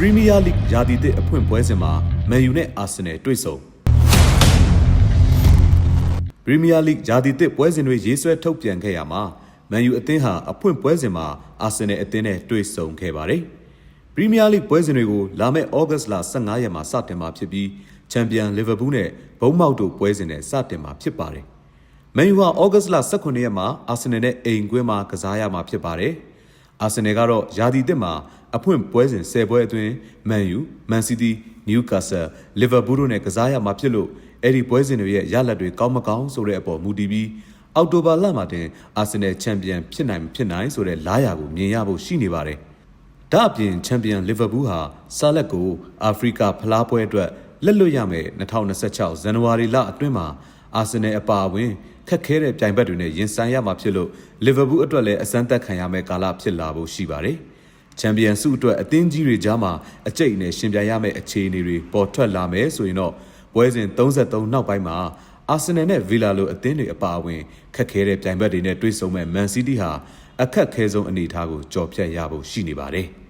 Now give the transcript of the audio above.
ပရီးမီးယားလိရာသီသစ်အဖွင့်ပွဲစဉ်မှာမန်ယူနဲ့အာဆင်နယ်တွေ့ဆုံပရီးမီးယားလိရာသီသစ်ပွဲစဉ်တွေရေးဆွဲထုတ်ပြန်ခဲ့ရမှာမန်ယူအသင်းဟာအဖွင့်ပွဲစဉ်မှာအာဆင်နယ်အသင်းနဲ့တွေ့ဆုံခဲ့ပါတယ်ပရီးမီးယားလိပွဲစဉ်တွေကိုလာမယ့်ဩဂတ်စ်လ15ရက်မှာစတင်မှာဖြစ်ပြီးချန်ပီယံလီဗာပူးနဲ့ဘုံမောက်တို့ပွဲစဉ်နဲ့စတင်မှာဖြစ်ပါတယ်မန်ယူဟာဩဂတ်စ်လ18ရက်မှာအာဆင်နယ်နဲ့အိမ်ကွင်းမှာကစားရမှာဖြစ်ပါတယ်။အာဆင်နယ်ကတော့ယာဒီတစ်မှာ အဖွင့်ပွဲစဉ်10ပွဲအတွင်းမန်ယူ၊မန်စီးတီး၊နယူးကာဆယ်၊လီဗာပူးတို့နဲ့ကစားရမှာဖြစ်လို့အဲ့ဒီပွဲစဉ်တွေရဲ့ရလဒ်တွေကောင်းမကောင်းဆိုတဲ့အပေါ်မူတည်ပြီးအောက်တိုဘာလမှာတင်အာဆင်နယ်ချန်ပီယံဖြစ်နိုင်မဖြစ်နိုင်ဆိုတဲ့လားယာကိုမြင်ရဖို့ရှိနေပါတယ်။ဒါအပြင်ချန်ပီယံလီဗာပူးဟာဆာလက်ကိုအာဖရိကဖလားပွဲအတွက်လက်လွတ်ရမယ်2026ဇန်နဝါရီလအတွင်းမှာအာဆင်နယ်အပါအဝင်ခက်ခဲတဲ့ပြိုင်ဘက်တွေနဲ့ရင်ဆိုင်ရမှာဖြစ်လို့လီဗာပူးအတွက်လည်းအစမ်းသက်ခံရမယ့်ကာလဖြစ်လာဖို့ရှိပါတယ်။ ချန်ပီယံဆုအတွက်အသင်းကြီးတွေကြားမှာအကျိတ်နဲ့ရှင်ပြိုင်ရမယ့်အခြေအနေတွေပေါ်ထွက်လာမယ်ဆိုရင်တော့ပွဲစဉ်33နောက်ပိုင်းမှာအာဆင်နယ်နဲ့ဗီလာလိုအသင်းတွေအပါအဝင်ခက်ခဲတဲ့ပြိုင်ဘက်တွေနဲ့တွေ့ဆုံမဲ့မန်စီးတီးဟာအခက်ခဲဆုံးအနေအထားကိုကြော်ဖြတ်ရဖို့ရှိနေပါတယ်။